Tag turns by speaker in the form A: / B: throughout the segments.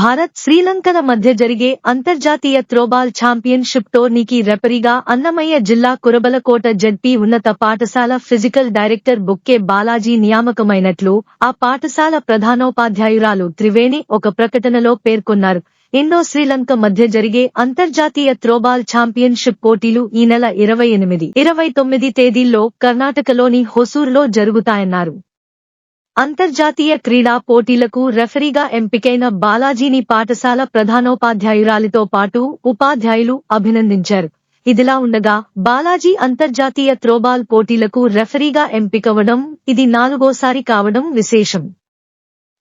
A: భారత్ శ్రీలంకల మధ్య జరిగే అంతర్జాతీయ త్రోబాల్ ఛాంపియన్షిప్ టోర్నీకి రెపరీగా అన్నమయ్య జిల్లా కురబలకోట జడ్పీ ఉన్నత పాఠశాల ఫిజికల్ డైరెక్టర్ బుక్కే బాలాజీ నియామకమైనట్లు ఆ పాఠశాల ప్రధానోపాధ్యాయురాలు త్రివేణి ఒక ప్రకటనలో పేర్కొన్నారు. ఇండో శ్రీలంక మధ్య జరిగే అంతర్జాతీయ త్రోబాల్ ఛాంపియన్షిప్ పోటీలు ఈ నెల ఇరవై ఎనిమిది ఇరవై తొమ్మిది తేదీల్లో కర్ణాటకలోని హొసూర్లో జరుగుతాయన్నారు. అంతర్జాతీయ క్రీడా పోటీలకు రెఫరీగా ఎంపికైన బాలాజీని పాఠశాల ప్రధానోపాధ్యాయురాలితో పాటు ఉపాధ్యాయులు అభినందించారు. ఇదిలా ఉండగా బాలాజీ అంతర్జాతీయ త్రోబాల్ పోటీలకు రెఫరీగా ఎంపికవడం ఇది నాలుగోసారి కావడం విశేషం.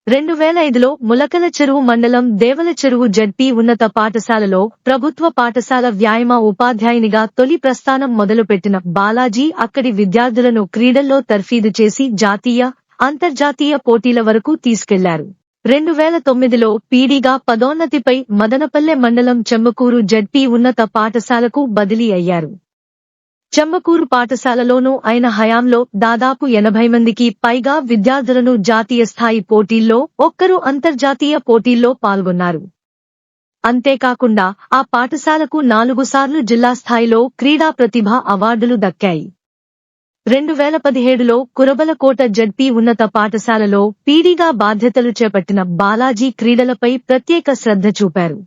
A: రెండు వేల ఐదులో ములకల చెరువు మండలం దేవల చెరువు జడ్పీ ఉన్నత పాఠశాలలో ప్రభుత్వ పాఠశాల వ్యాయామ ఉపాధ్యాయునిగా తొలి ప్రస్థానం మొదలుపెట్టిన బాలాజీ అక్కడి విద్యార్థులను క్రీడల్లో తర్ఫీదు చేసి జాతీయ అంతర్జాతీయ పోటీల వరకు తీసుకెళ్ళారు. రెండు వేల తొమ్మిదిలో పీడీగా పదోన్నతిపై మదనపల్లె మండలం చెమ్మకూరు జడ్పీ ఉన్నత పాఠశాలకు బదిలీ అయ్యారు. చెమ్మకూరు పాఠశాలలోనూ ఆయన హయాంలో దాదాపు ఎనభై మందికి పైగా విద్యార్థులను జాతీయ స్థాయి పోటీల్లో ఒక్కరు అంతర్జాతీయ పోటీల్లో పాల్గొన్నారు. అంతేకాకుండా ఆ పాఠశాలకు నాలుగు సార్లు జిల్లా స్థాయిలో క్రీడా ప్రతిభ అవార్డులు దక్కాయి. రెండు వేల పదిహేడులో కురబలకోట జడ్పీ ఉన్నత పాఠశాలలో పీడీగా బాధ్యతలు చేపట్టిన బాలాజీ క్రీడలపై ప్రత్యేక శ్రద్ధ చూపారు.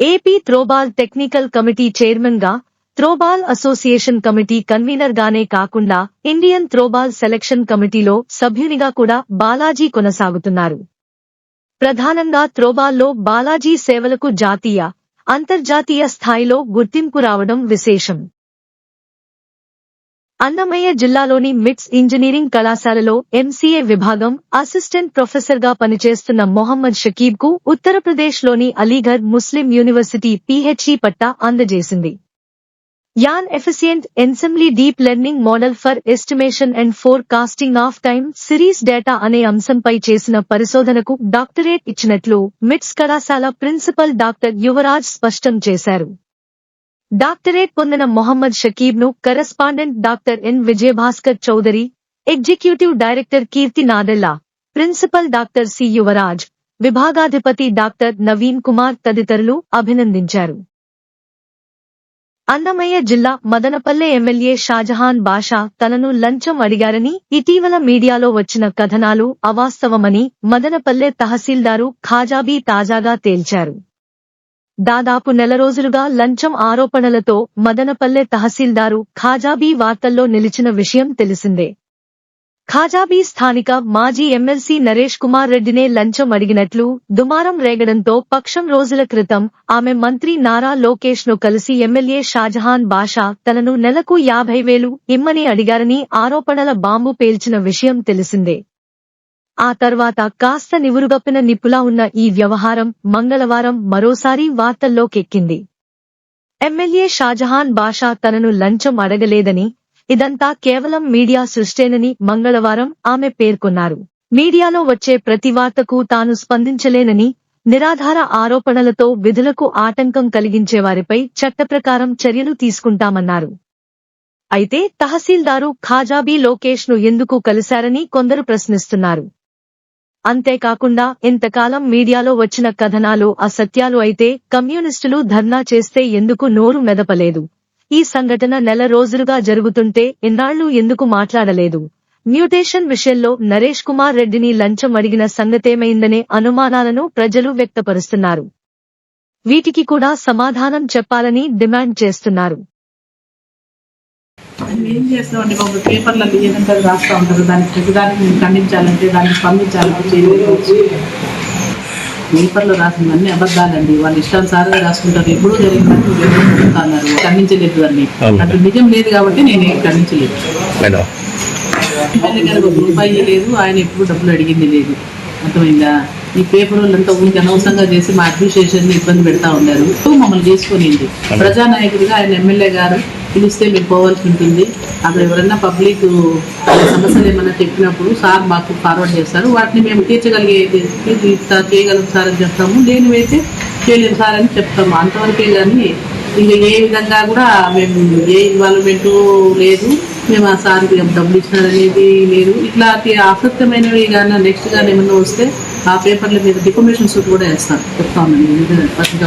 A: ఏపీ త్రోబాల్ టెక్నికల్ కమిటీ చైర్మన్గా త్రోబాల్ అసోసియేషన్ కమిటీ కన్వీనర్ గానే కాకుండా ఇండియన్ త్రోబాల్ సెలక్షన్ కమిటీలో సభ్యునిగా కూడా బాలాజీ కొనసాగుతున్నారు. ప్రధానంగా త్రోబాల్లో బాలాజీ సేవలకు జాతీయ అంతర్జాతీయ స్థాయిలో గుర్తింపు రావడం విశేషం. అన్నమయ్య జిల్లాలోని మిట్స్ ఇంజనీరింగ్ కళాశాలలో ఎంసీఏ విభాగం అసిస్టెంట్ ప్రొఫెసర్గా పనిచేస్తున్న మొహమ్మద్ షకీబ్కు ఉత్తరప్రదేశ్లోని అలీఘర్ ముస్లిం యూనివర్సిటీ పీహెచ్ఈ పట్టా అందజేసింది. An efficient ensemble deep learning model for estimation and forecasting of time series data అనే అంశంపై చేసిన పరిశోధనకు డాక్టరేట్ ఇచ్చినట్లు మిట్స్ కళాశాల ప్రిన్సిపల్ డాక్టర్ యువరాజ్ స్పష్టం చేశారు. డాక్టరేట్ పొందిన Mohammed షకీబ్ను correspondent doctor N. Vijayabhaskar Chowdary executive director Keerthi Nadella principal doctor C. Yuvaraj విభాగాధిపతి doctor Naveen Kumar తదితరులు అభినందించారు. అన్నమయ్య జిల్లా మదనపల్లె ఎమ్మెల్యే షాజహాన్ బాషా తనను లంచం అడిగారని ఇటీవల మీడియాలో వచ్చిన కథనాలు అవాస్తవమని మదనపల్లె తహసీల్దారు ఖాజాబీ తాజాగా తేల్చారు. దాదాపు నెల రోజులుగా లంచం ఆరోపణలతో మదనపల్లె తహసీల్దారు ఖాజాబీ వార్తల్లో నిలిచిన విషయం తెలిసిందే. ఖాజాబీ స్థానిక మాజీ ఎమ్మెల్సీ నరేష్ కుమార్ రెడ్డినే లంచం అడిగినట్లు దుమారం రేగడంతో పక్షం రోజుల క్రితం ఆమె మంత్రి నారా లోకేష్ను కలిసి ఎమ్మెల్యే షాజహాన్ బాషా తనను నెలకు యాభై వేలు ఇమ్మని అడిగారని ఆరోపణల బాంబు పేల్చిన విషయం తెలిసిందే. ఆ తర్వాత కాస్త నివురుగప్పిన నిప్పులా ఉన్న ఈ వ్యవహారం మంగళవారం మరోసారి వార్తల్లోకెక్కింది. ఎమ్మెల్యే షాజహాన్ బాషా తనను లంచం అడగలేదని ఇదంతా కేవలం మీడియా సృష్టేనని మంగళవారం ఆమె పేర్కొన్నారు. మీడియాలో వచ్చే ప్రతి వార్తకు తాను స్పందించలేనని నిరాధార ఆరోపణలతో విధులకు ఆటంకం కలిగించేవారిపై చట్టప్రకారం చర్యలు తీసుకుంటామన్నారు. అయితే తహసీల్దారు ఖాజాబీ లోకేష్ను ఎందుకు కలిశారని కొందరు ప్రశ్నిస్తున్నారు. అంతేకాకుండా ఇంతకాలం మీడియాలో వచ్చిన కథనాలు అసత్యాలు అయితే కమ్యూనిస్టులు ధర్నా చేస్తే ఎందుకు నోరు మెదపలేదు? ఈ సంఘటన నెల రోజులుగా జరుగుతుంటే ఇన్నాళ్ళు ఎందుకు మాట్లాడలేదు? మ్యూటేషన్ విషయంలో నరేష్ కుమార్ రెడ్డిని లంచం అడిగిన సంగతేమైందనే అనుమానాలను ప్రజలు వ్యక్తపరుస్తున్నారు. వీటికి కూడా సమాధానం చెప్పాలని డిమాండ్ చేస్తున్నారు.
B: ఏం చేస్తామండి బాబు? పేపర్లలో ఏదంటే రాస్తూ ఉంటారు? దానికి ప్రతిదానికి మేము ఖండించాలంటే దానికి స్పందించాలంటే పేపర్లో రాసినవన్నీ అబద్ధాలండి. వాళ్ళు ఇష్టానుసారంగా రాసుకుంటారు. ఎప్పుడూ జరిగినట్టు ఖండించలేదు దాన్ని.
C: అవును.
B: అటు నిజం లేదు కాబట్టి నేను ఖండించలేదు. ఒక రూపాయి లేదు. ఆయన ఎప్పుడు డబ్బులు అడిగింది లేదు. అర్థమైందా? ఈ పేపర్ వాళ్ళంతా ఊరికి అనవసరంగా చేసి మా అడ్మినిస్ట్రేషన్ ఇబ్బంది పెడతా ఉన్నారు. మమ్మల్ని చేసుకునింది ప్రజానాయకుడిగా ఆయన ఎమ్మెల్యే గారు పిలిస్తే మేము పోవాల్సి ఉంటుంది. అక్కడ ఎవరైనా పబ్లిక్ సమస్యలు ఏమైనా చెప్పినప్పుడు సార్ మాకు ఫార్వర్డ్ చేస్తారు. వాటిని మేము తీర్చగలిగే చేయగలం సార్ అని చెప్తాము. లేనివైతే చేయలేము సార్ అని చెప్తాము. అంతవరకే కానీ ఇంకా ఏ విధంగా కూడా మేము ఏ ఇన్వాల్వ్మెంట్ లేదు. మేము ఆ సార్కి డబ్బులు ఇచ్చినారనేది లేదు. ఇట్లా అసత్యమైనవి కానీ నెక్స్ట్ కానీ ఏమన్నా వస్తే ఆ పేపర్ల మీద డిఫర్మేషన్ సూట్ కూడా వేస్తాను చెప్తామండి ఉన్నాను. నేను పత్రిక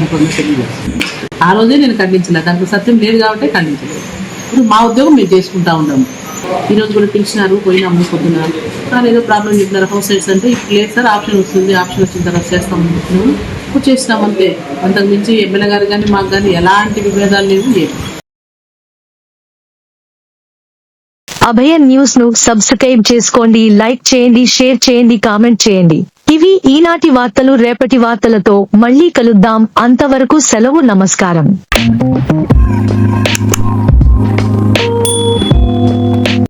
B: ఆ రోజే నేను ఖండించలేదు దాంట్లో సత్యం లేదు కాబట్టి ఖండించలేదు. ఇప్పుడు మా ఉద్యోగం మేము చేసుకుంటా ఉన్నాము. ఈ రోజు కూడా పిలిచినారు పోయినాము పొద్దున. సార్ ఏదో ప్రాబ్లం చెప్పినారు హౌస్ సైడ్స్ అంటే ఇప్పుడు లేదు సార్ ఆప్షన్ వస్తుంది ఆప్షన్ వచ్చిన తర్వాత చేస్తామని చెప్పినాము ఇప్పుడు చేసినాం అంతే. అంతకు మించి ఎమ్మెల్యే గారు కానీ మాకు కానీ ఎలాంటి విభేదాలు లేవు లేదు
A: అభయ న్యూస్ను సబ్స్క్రైబ్ చేసుకోండి లైక్ చేయండి షేర్ చేయండి కామెంట్ చేయండి. ఇవి ఈనాటి వార్తలు రేపటి వార్తలతో మళ్ళీ కలుద్దాం. అంతవరకు సెలవు నమస్కారం.